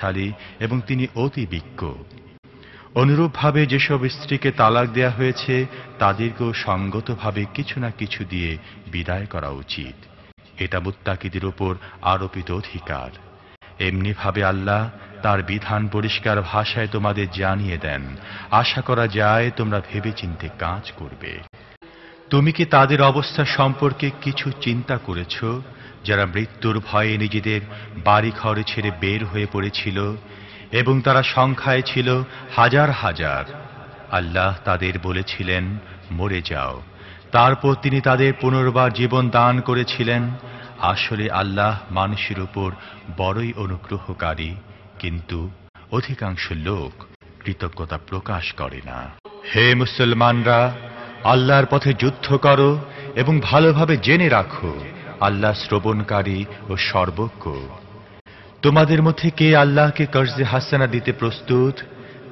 প্রভাবশালী এবং তিনি অতি বিজ্ঞ। অনুরূপভাবে যেসব স্ত্রীকে তালাক দেয়া হয়েছে, তাদেরকেও সঙ্গতভাবে কিছু না কিছু দিয়ে বিদায় করা উচিত। এটা মুত্তাকিদের উপর আরোপিত অধিকার। এমনিভাবে আল্লাহ তার বিধান পরিষ্কার ভাষায় তোমাদের জানিয়ে দেন, আশা করা যায় তোমরা ভেবেচিন্তে কাজ করবে। তুমি কি তাদের অবস্থা সম্পর্কে কিছু চিন্তা করেছ? যারা মৃত্যুর ভয়ে নিজেদের বাড়ি ঘরে ছেড়ে বের হয়ে পড়েছিল এবং তারা সংখ্যায় ছিল হাজার হাজার। আল্লাহ তাদের বলেছিলেন, মরে যাও। তারপর তিনি তাদের পুনর্বার জীবন দান করেছিলেন। আসলে আল্লাহ মানুষের উপর বড়ই অনুগ্রহকারী, কিন্তু অধিকাংশ লোক কৃতজ্ঞতা প্রকাশ করে না। হে মুসলমানরা, আল্লাহর পথে যুদ্ধ করো এবং ভালোভাবে জেনে রাখো আল্লাহ শ্রবণকারী ও সর্বজ্ঞ। তোমাদের মধ্যে কে আল্লাহকে কর্জে হাসানা দিতে প্রস্তুত,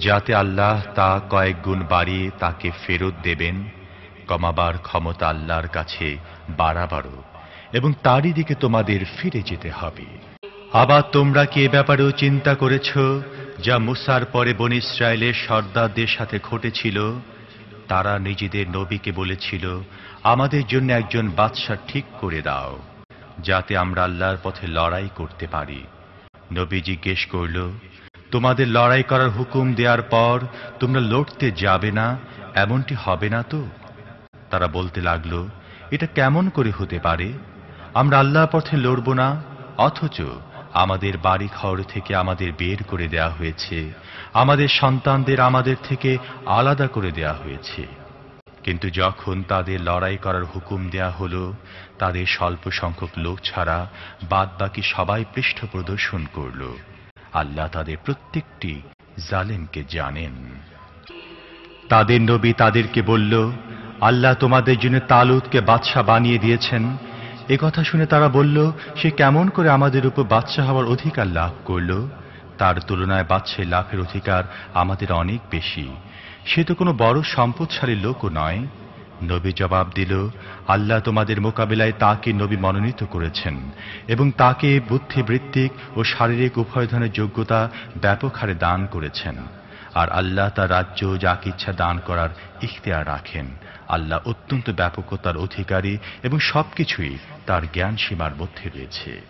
যাতে আল্লাহ তা কয়েক গুণ বাড়িয়ে তাকে ফেরত দেবেন, কমাবার ক্ষমতা আল্লাহর কাছে বাড়াবারও, এবং তারই দিকে তোমাদের ফিরে যেতে হবে। আবার তোমরা কি এ ব্যাপারেও চিন্তা করেছ, যা মুসার পরে বন ইসরায়েলের সর্দারদের সাথে ঘটেছিল? তারা নিজেদের নবীকে বলেছিল, আমাদের জন্য একজন বাদশা ঠিক করে দাও, যাতে আমরা আল্লাহর পথে লড়াই করতে পারি। নবী জিজ্ঞেস করল, তোমাদের লড়াই করার হুকুম দেওয়ার পর তোমরা লড়তে যাবে না, এমনটি হবে না তো? তারা বলতে লাগল, এটা কেমন করে হতে পারে? আমরা আল্লাহর পথে লড়ব না, অথচ আমাদের বাড়ি ঘর থেকে আমাদের বের করে দেয়া হয়েছে আমাদের সন্তানদের আমাদের থেকে আলাদা করে দেয়া হয়েছে। কিন্তু যখন তাদের লড়াই করার হুকুম দেয়া হলো, তাদের স্বল্প সংখ্যক লোক ছাড়া বাদ বাকি সবাই পৃষ্ঠ প্রদর্শন করল। আল্লাহ তাদের প্রত্যেকটি জালেমকে জানেন। তাদের নবী তাদেরকে বলল, আল্লাহ তোমাদের জন্য তালুদকে বাদশাহ বানিয়ে দিয়েছেন। কথা শুনে তারা বলল, সে কেমন করে আমাদের উপর বাদশা হওয়ার অধিকার লাভ করল? তার তুলনায় বাদশাহ লাভের অধিকার আমাদের অনেক বেশি। সে তো কোনো বড় সম্পদশালী লোকও নয়। নবী জবাব দিল, আল্লাহ তোমাদের মোকাবিলায় তাকে নবী মনোনীত করেছেন এবং তাকে বুদ্ধিবৃত্তিক ও শারীরিক উভয় ধরনের যোগ্যতা ব্যাপক হারে দান করেছেন। আর আল্লাহ তার রাজ্য যাকে ইচ্ছা দান করার ইখতিয়ার রাখেন। আল্লাহ অত্যন্ত ব্যাপকতার অধিকারী এবং সবকিছুই তার জ্ঞান সীমার মধ্যে রয়েছে।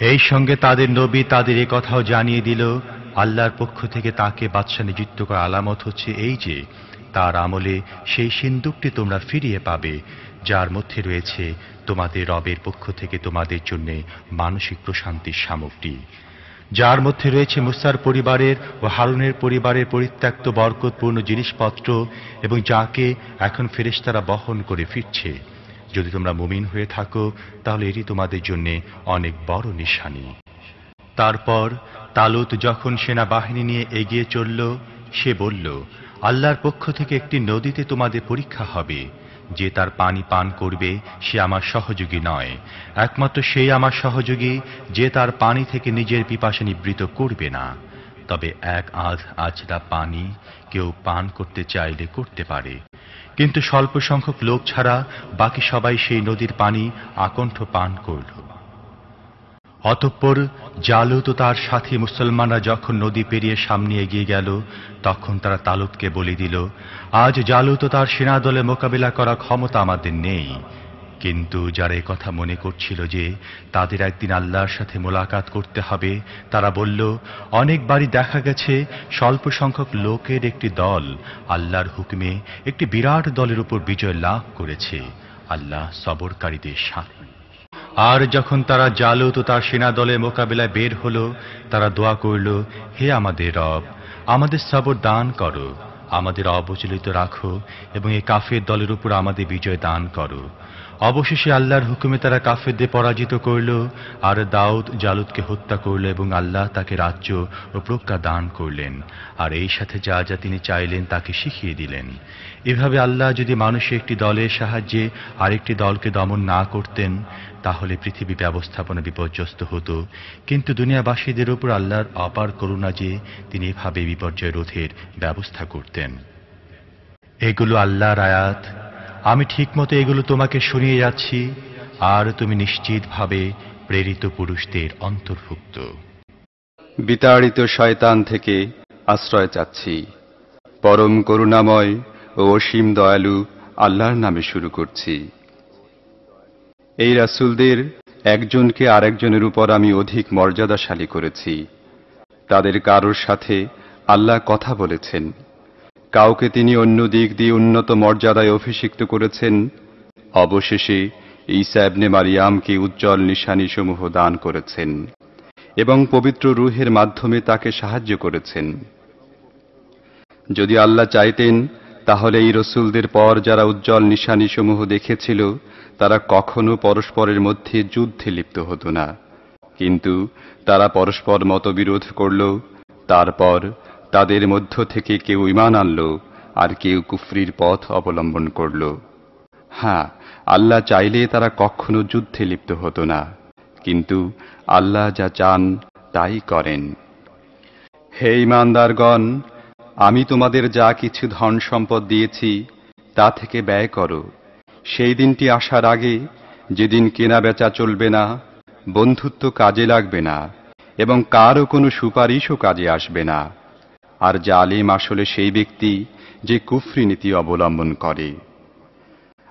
এই সঙ্গে তাদের নবী তাদের এ কথাও জানিয়ে দিল, আল্লাহর পক্ষ থেকে তাকে বাদশা নিযুক্ত করা আলামত হচ্ছে এই যে, তার আমলে সেই সিন্দুকটি তোমরা ফিরিয়ে পাবে, যার মধ্যে রয়েছে তোমাদের রবের পক্ষ থেকে তোমাদের জন্য মানসিক প্রশান্তির সামগ্রী। যার মধ্যে রয়েছে মুসার পরিবারের ও হারুনের পরিবারের পরিত্যক্ত বরকতপূর্ণ জিনিসপত্র এবং যাকে এখন ফেরেশতারা বহন করে ফিরছে। যদি তোমরা মুমিন হয়ে থাকো, তাহলে এটি তোমাদের জন্য অনেক বড় নিশানি। তারপর তালুত যখন সেনাবাহিনী নিয়ে এগিয়ে চলল, সে বলল, আল্লাহর পক্ষ থেকে একটি নদীতে তোমাদের পরীক্ষা হবে। যে তার পানি পান করবে, সে আমার সহযোগী নয়। একমাত্র সেই আমার সহযোগী, যে তার পানি থেকে নিজের পিপাসা নিবৃত করবে না। তবে এক আধ আজরা পানি কেউ পান করতে চাইলে করতে পারে। কিন্তু স্বল্প সংখ্যক লোক ছাড়া বাকি সবাই সেই নদীর পানি আকণ্ঠ পান করল। অতঃপর জালুত ও তার সাথী মুসলমানরা যখন নদী পেরিয়ে সামনে এগিয়ে গেল, তখন তারা তালুতকে বলে দিল, আজ জালুত ও তার সেনাদলে মোকাবিলা করার ক্ষমতা আমাদের নেই। কিন্তু যারা কথা মনে করছিল যে তাদের একদিন আল্লাহর সাথে মোলাকাত করতে হবে, তারা বলল অনেকবারই দেখা গেছে, স্বল্প সংখ্যক লোকের একটি দল আল্লাহর হুকুমে একটি বিরাট দলের উপর বিজয় লাভ করেছে। আল্লাহ সবরকারীদের সাথে। আর যখন তারা জালুত ও তার সেনা দলের মোকাবিলায় বের হলো। তারা দোয়া করল, হে আমাদের রব, আমাদের সবর দান করো, আমাদের অবচলিত রাখো এবং এই কাফের দলের উপর আমাদের বিজয় দান করো। অবশেষে আল্লাহর হুকুমে তারা কাফেরদের পরাজিত করল, আর দাউদ জালুদকে হত্যা করল এবং আল্লাহ তাকে রাজ্য ও প্রজ্ঞা দান করলেন, আর এই সাথে যা যা তিনি চাইলেন তাকে শিখিয়ে দিলেন। এভাবে আল্লাহ যদি মানুষের একটি দলের সাহায্যে আরেকটি দলকে দমন না করতেন, তাহলে পৃথিবী ব্যবস্থাপনা বিপর্যস্ত হতো। কিন্তু দুনিয়াবাসীদের উপর আল্লাহর অপার করুণা যে, তিনি এভাবে বিপর্যয় রোধের ব্যবস্থা করতেন। এগুলো আল্লাহর আয়াত। আমি ঠিকমতো এগুলো তোমাকে শুনিয়ে যাচ্ছি, আর তুমি নিশ্চিতভাবে প্রেরিত পুরুষদের অন্তর্ভুক্ত। বিতাড়িত শয়তান থেকে আশ্রয় চাচ্ছি। পরম করুণাময় ও অসীম দয়ালু আল্লাহর নামে শুরু করছি। এই রাসূলদের একজনকে আরেকজনের উপর আমি অধিক মর্যাদাশালী করেছি। তাদের কারোর সাথে আল্লাহ কথা বলেছেন। কাউকে তিনি অন্য দিক দিয়ে উন্নত মর্যাদায় অভিষিক্ত করেছেন, অবশেষে ঈসা ইবনে মারিয়ামকে উজ্জ্বল নিশানিসমূহ দান করেছেন এবং পবিত্র রুহের মাধ্যমে তাকে সাহায্য করেছেন। যদি আল্লাহ চাইতেন, তাহলে এই রসুলদের পর যারা উজ্জ্বল নিশানিসমূহ দেখেছিল, তারা কখনো পরস্পরের মধ্যে যুদ্ধে লিপ্ত হতো না। কিন্তু তারা পরস্পর মতবিরোধ করল, তারপর তাদের মধ্য থেকে কেউ ইমান আনল, আর কেউ কুফরির পথ অবলম্বন করল। হ্যাঁ আল্লাহ চাইলে তারা কখনো যুদ্ধে লিপ্ত হতো না, কিন্তু আল্লাহ যা চান তাই করেন। হে ইমানদারগণ আমি তোমাদের যা কিছু ধন সম্পদ দিয়েছি, তা থেকে ব্যয় করো। সেই দিনটি আসার আগে, যেদিন কেনা বেচা চলবে না, বন্ধুত্ব কাজে লাগবে না, এবং কারও কোনো সুপারিশও কাজে আসবে না। আর জালিম আসলে সেই ব্যক্তি যে কুফরি নীতি অবলম্বন করে।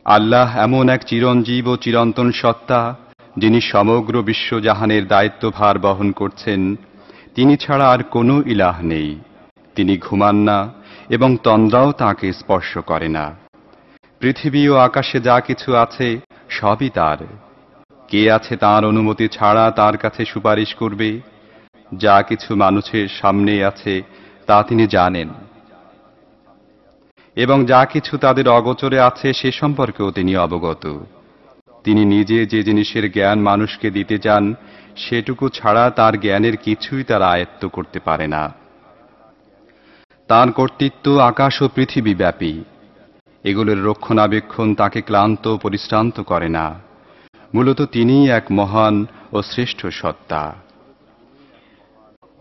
আল্লাহ এমন এক চিরঞ্জীব ও চিরন্তন সত্তা, যিনি সমগ্র বিশ্বজাহানের দায়িত্বভার বহন করছেন। তিনি ছাড়া আর কোনো ইলাহ নেই। তিনি ঘুমান না এবং তন্দ্রাও তাঁকে স্পর্শ করে না। পৃথিবী ও আকাশে যা কিছু আছে, সবই তার। কে আছে তার অনুমতি ছাড়া তার কাছে সুপারিশ করবে? যা কিছু মানুষের সামনে আছে তা তিনি জানেন। এবং যা কিছু তাদের অগোচরে আছে সে সম্পর্কেও তিনি অবগত। তিনি নিজে যে জিনিসের জ্ঞান মানুষকে দিতে চান, সেটুকু ছাড়া তার জ্ঞানের কিছুই তারা আয়ত্ত করতে পারে না। তার কর্তৃত্ব আকাশ ও পৃথিবী ব্যাপী এগুলোর রক্ষণাবেক্ষণ তাকে ক্লান্ত পরিশ্রান্ত করে না। মূলত তিনিই এক মহান ও শ্রেষ্ঠ সত্তা।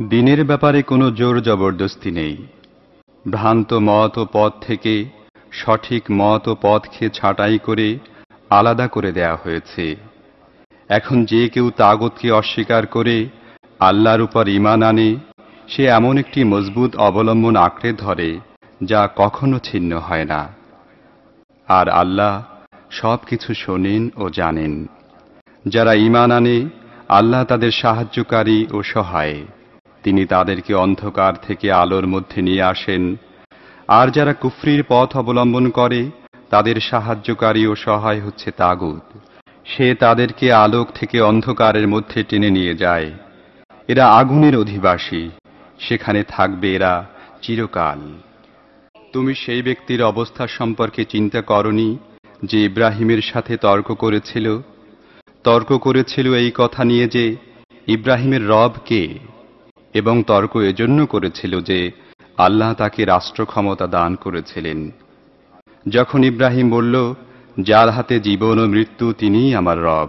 দিনের ব্যাপারে কোনো জোর জবরদস্তি নেই। ভ্রান্ত মত ও পথ থেকে সঠিক মত ও পথকে ছাঁটাই করে আলাদা করে দেয়া হয়েছে। এখন যে কেউ তাগতকে অস্বীকার করে আল্লাহর উপর ইমান আনে, সে এমন একটি মজবুত অবলম্বন আঁকড়ে ধরে যা কখনো ছিন্ন হয় না। আর আল্লাহ সব কিছু শোনেন ও জানেন। যারা ইমান আনে, আল্লাহ তাদের সাহায্যকারী ও সহায়। তিনি তাদেরকে অন্ধকার থেকে আলোর মধ্যে নিয়ে আসেন। আর যারা কুফরির পথ অবলম্বন করে, তাদের সাহায্যকারী ও সহায় হচ্ছে তাগুদ সে তাদেরকে আলোক থেকে অন্ধকারের মধ্যে টেনে নিয়ে যায়। এরা আগুনের অধিবাসী। সেখানে থাকবে এরা চিরকাল। তুমি সেই ব্যক্তির অবস্থা সম্পর্কে চিন্তা করনি যে ইব্রাহিমের সাথে তর্ক করেছিল? তর্ক করেছিল এই কথা নিয়ে যে ইব্রাহিমের রব কে? এবং তর্ক এজন্য করেছিল যে আল্লাহ তাকে রাষ্ট্র ক্ষমতা দান করেছিলেন। যখন ইব্রাহিম বলল, যার হাতে জীবন ও মৃত্যু, তিনিই আমার রব।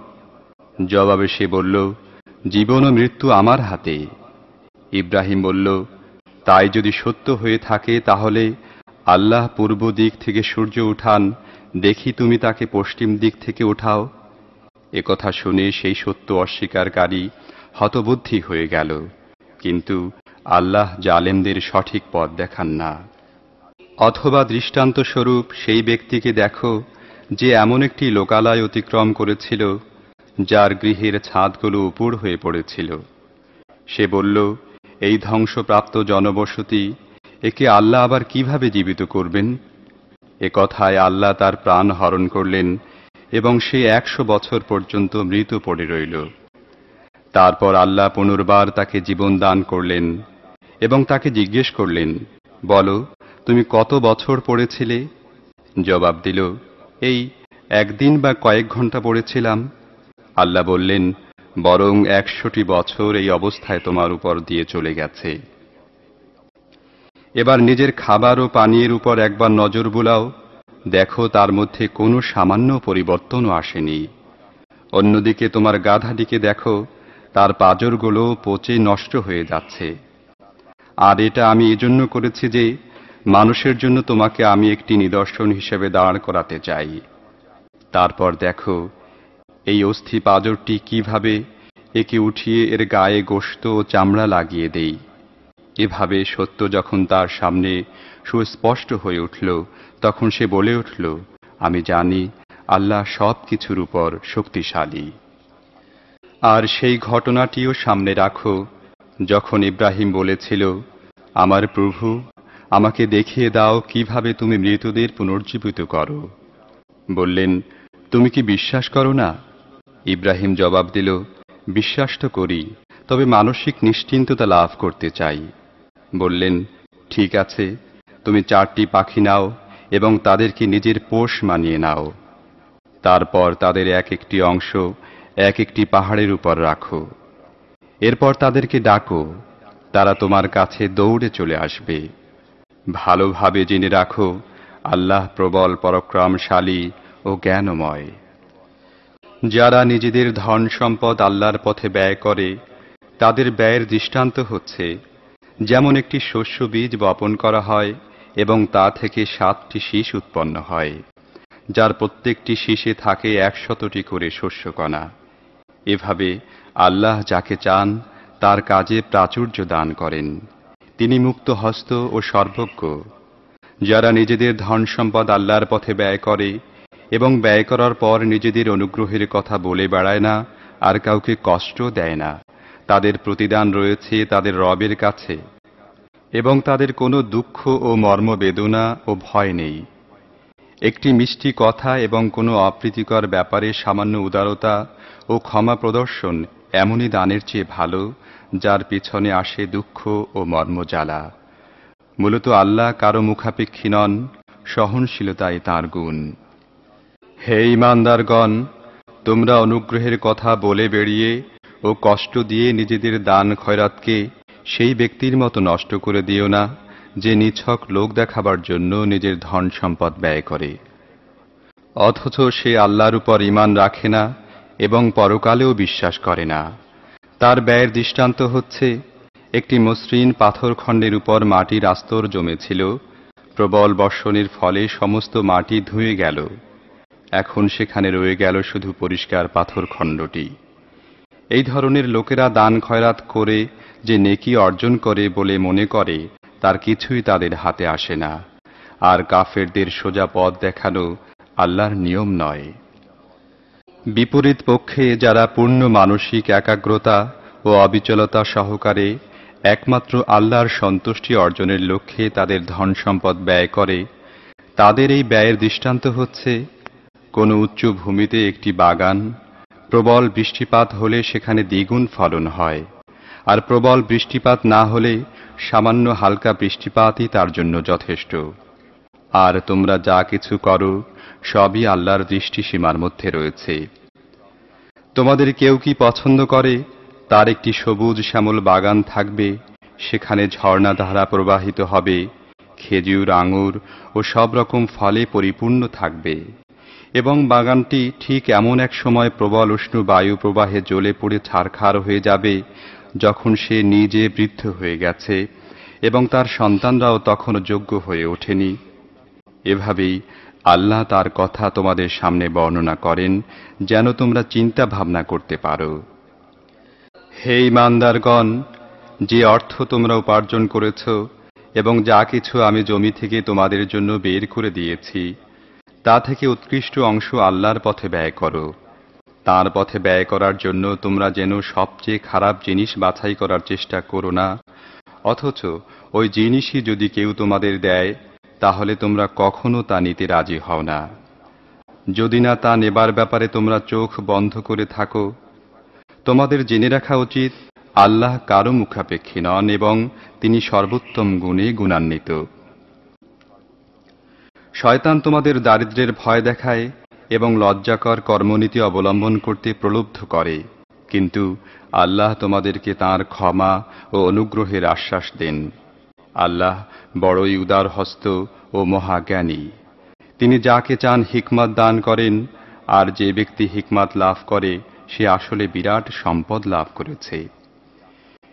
জবাবে সে বলল, জীবন ও মৃত্যু আমার হাতে। ইব্রাহিম বলল, তাই যদি সত্য হয়ে থাকে, তাহলে আল্লাহ পূর্ব দিক থেকে সূর্য উঠান, দেখি তুমি তাকে পশ্চিম দিক থেকে উঠাও। একথা শুনে সেই সত্য অস্বীকারী হতবুদ্ধি হয়ে গেল। কিন্তু আল্লাহ জালেমদের সঠিক পথ দেখান না। অথবা দৃষ্টান্ত স্বরূপ সেই ব্যক্তিকে দেখো যে এমন একটি লোকালয় অতিক্রম করেছিল যার গৃহের ছাদগুলো উপুড় হয়ে পড়েছিল। সে বলল, এই ধ্বংসপ্রাপ্ত জনবসতি একে আল্লাহ আবার কীভাবে জীবিত করবেন? এ কথায় আল্লাহ তার প্রাণ হরণ করলেন এবং সে একশো বছর পর্যন্ত মৃত পড়ে রইল। তারপর আল্লাহ পুনর্বার তাকে জীবন দান করলেন এবং তাকে জিজ্ঞেস করলেন, বলো, তুমি কত বছর পড়েছিলে? জবাব দিল, এই একদিন বা কয়েক ঘণ্টা পড়েছিলাম। আল্লাহ বললেন, বরং একশোটি বছর এই অবস্থায় তোমার উপর দিয়ে চলে গেছে। এবার নিজের খাবার ও পানীয়ের উপর একবার নজর বুলাও, দেখো তার মধ্যে কোনো সামান্য পরিবর্তনও আসেনি। অন্যদিকে তোমার গাধাটিকে দেখো তার পাজরগুলো পচে নষ্ট হয়ে যাচ্ছে। আর এটা আমি এজন্য করেছি যে মানুষের জন্য তোমাকে আমি একটি নিদর্শন হিসেবে দাঁড় করাতে চাই। তারপর দেখো, এই অস্থি পাজরটি কীভাবে একে উঠিয়ে এর গায়ে গোশত ও চামড়া লাগিয়ে দেই। এভাবে সত্য যখন তার সামনে সুস্পষ্ট হয়ে উঠল, তখন সে বলে উঠল, আমি জানি, আল্লাহ সব কিছুর উপর শক্তিশালী। আর সেই ঘটনাটিও সামনে রাখো। যখন ইব্রাহিম বলেছিল, আমার প্রভু, আমাকে দেখিয়ে দাও কীভাবে তুমি মৃতদের পুনর্জীবিত করো। বললেন, তুমি কি বিশ্বাস করো না? ইব্রাহিম জবাব দিল, বিশ্বাস তো করি, তবে মানসিক নিশ্চিন্ততা লাভ করতে চাই। বললেন, ঠিক আছে, তুমি চারটি পাখি নাও এবং তাদেরকে নিজের পোষ মানিয়ে নাও। তারপর তাদের এক একটি অংশ এক একটি পাহাড়ের উপর রাখো। এরপর তাদেরকে ডাকো, তারা তোমার কাছে দৌড়ে চলে আসবে। ভালোভাবে জেনে রাখো, আল্লাহ প্রবল, পরাক্রমশালী ও জ্ঞানময়। যারা নিজেদের ধন সম্পদ আল্লাহর পথে ব্যয় করে, তাদের ব্যয়ের দৃষ্টান্ত হচ্ছে। যেমন একটি শস্য বীজ বপন করা হয় এবং তা থেকে সাতটি শীষ উৎপন্ন হয়, যার প্রত্যেকটি শীষে থাকে একশতটি করে শস্যকণা এভাবে আল্লাহ যাকে চান, তার কাজে প্রাচুর্য দান করেন। তিনি মুক্ত হস্ত ও সর্বজ্ঞ। যারা নিজেদের ধন সম্পদ আল্লাহর পথে ব্যয় করে এবং ব্যয় করার পর নিজেদের অনুগ্রহের কথা বলে বেড়ায় না, আর কাউকে কষ্ট দেয় না। তাদের প্রতিদান রয়েছে তাদের রবের কাছে। এবং তাদের কোনো দুঃখ ও মর্মবেদনা ও ভয় নেই। একটি মিষ্টি কথা এবং কোনো অপ্রীতিকর ব্যাপারে সামান্য উদারতা ও ক্ষমা প্রদর্শন এমনই দানের চেয়ে ভালো, যার পিছনে আসে দুঃখ ও মর্মজ্বালা মূলত আল্লাহ কারও মুখাপেক্ষী নন, সহনশীলতাই তাঁর গুণ। হে ইমানদারগণ তোমরা অনুগ্রহের কথা বলে বেরিয়ে ও কষ্ট দিয়ে নিজেদের দান খয়রাতকে সেই ব্যক্তির মতো নষ্ট করে দিও না, যে নিছক লোক দেখাবার জন্য নিজের ধন সম্পদ ব্যয় করে। অথচ সে আল্লাহর উপর ইমান রাখে না এবং পরকালেও বিশ্বাস করে না। তার ব্যয়ের দৃষ্টান্ত হচ্ছে, একটি মসৃণ পাথরখণ্ডের উপর মাটির আস্তর জমেছিল, প্রবল বর্ষণের ফলে সমস্ত মাটি ধুয়ে গেল। এখন সেখানে রয়ে গেল শুধু পরিষ্কার পাথরখণ্ডটি। এই ধরনের লোকেরা দান খয়রাত করে, যে নেকি অর্জন করে বলে মনে করে, তার কিছুই তাদের হাতে আসে না। আর কাফেরদের সোজা পথ দেখানো আল্লাহর নিয়ম নয়। বিপরীত পক্ষে যারা পূর্ণ মানসিক একাগ্রতা ও অবিচলতা সহকারে একমাত্র আল্লাহর সন্তুষ্টি অর্জনের লক্ষ্যে তাদের ধন সম্পদ ব্যয় করে, তাদের এই ব্যয়ের দৃষ্টান্ত হচ্ছে কোনো উচ্চ ভূমিতে একটি বাগান, প্রবল বৃষ্টিপাত হলে সেখানে দ্বিগুণ ফলন হয়, আর প্রবল বৃষ্টিপাত না হলে সামান্য হালকা বৃষ্টিপাতই তার জন্য যথেষ্ট। আর তোমরা যা কিছু করো, সবই আল্লাহর দৃষ্টিসীমার মধ্যে রয়েছে। তোমাদের কেউ কি পছন্দ করে? তার একটি সবুজ শ্যামল বাগান থাকবে, সেখানে ঝর্ণাধারা প্রবাহিত হবে, খেজুর, আঙুর ও সব রকম ফলে পরিপূর্ণ থাকবে। এবং বাগানটি ঠিক এমন এক সময় প্রবল উষ্ণ বায়ু প্রবাহে জ্বলে পড়ে ছারখার হয়ে যাবে, যখন সে নিজে বৃদ্ধ হয়ে গেছে, এবং তার সন্তানরাও তখনও যোগ্য হয়ে ওঠেনি। এভাবেই আল্লাহ তার কথা তোমাদের সামনে বর্ণনা করেন, যেন তোমরা চিন্তা ভাবনা করতে পারো। হে ইমানদারগণ, যে অর্থ তোমরা উপার্জন করেছ এবং যা কিছু আমি জমি থেকে তোমাদের জন্য বের করে দিয়েছি, তা থেকে উৎকৃষ্ট অংশ আল্লাহর পথে ব্যয় করো। তার পথে ব্যয় করার জন্য তোমরা যেন সবচেয়ে খারাপ জিনিস বাছাই করার চেষ্টা করো না, অথচ ওই জিনিসই যদি কেউ তোমাদের দেয় তাহলে তোমরা কখনো তা নিতে রাজি হও না। যদি না তা নেবার ব্যাপারে তোমরা চোখ বন্ধ করে থাকো, তোমাদের জেনে রাখা উচিত, আল্লাহ কারও মুখাপেক্ষী নন এবং তিনি সর্বোত্তম গুণে গুণান্বিত। শয়তান তোমাদের দারিদ্র্যের ভয় দেখায় এবং লজ্জাকর কর্মনীতি অবলম্বন করতে প্রলুব্ধ করে, কিন্তু আল্লাহ তোমাদেরকে তার ক্ষমা ও অনুগ্রহের আশ্বাস দেন। আল্লাহ বড়ই উদার হস্ত ও মহাজ্ঞানী। তিনি যাকে চান হিকমত দান করেন, আর যে ব্যক্তি হিকমত লাভ করে, সে আসলে বিরাট সম্পদ লাভ করেছে।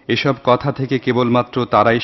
এসব কথা থেকে কেবলমাত্র তারাই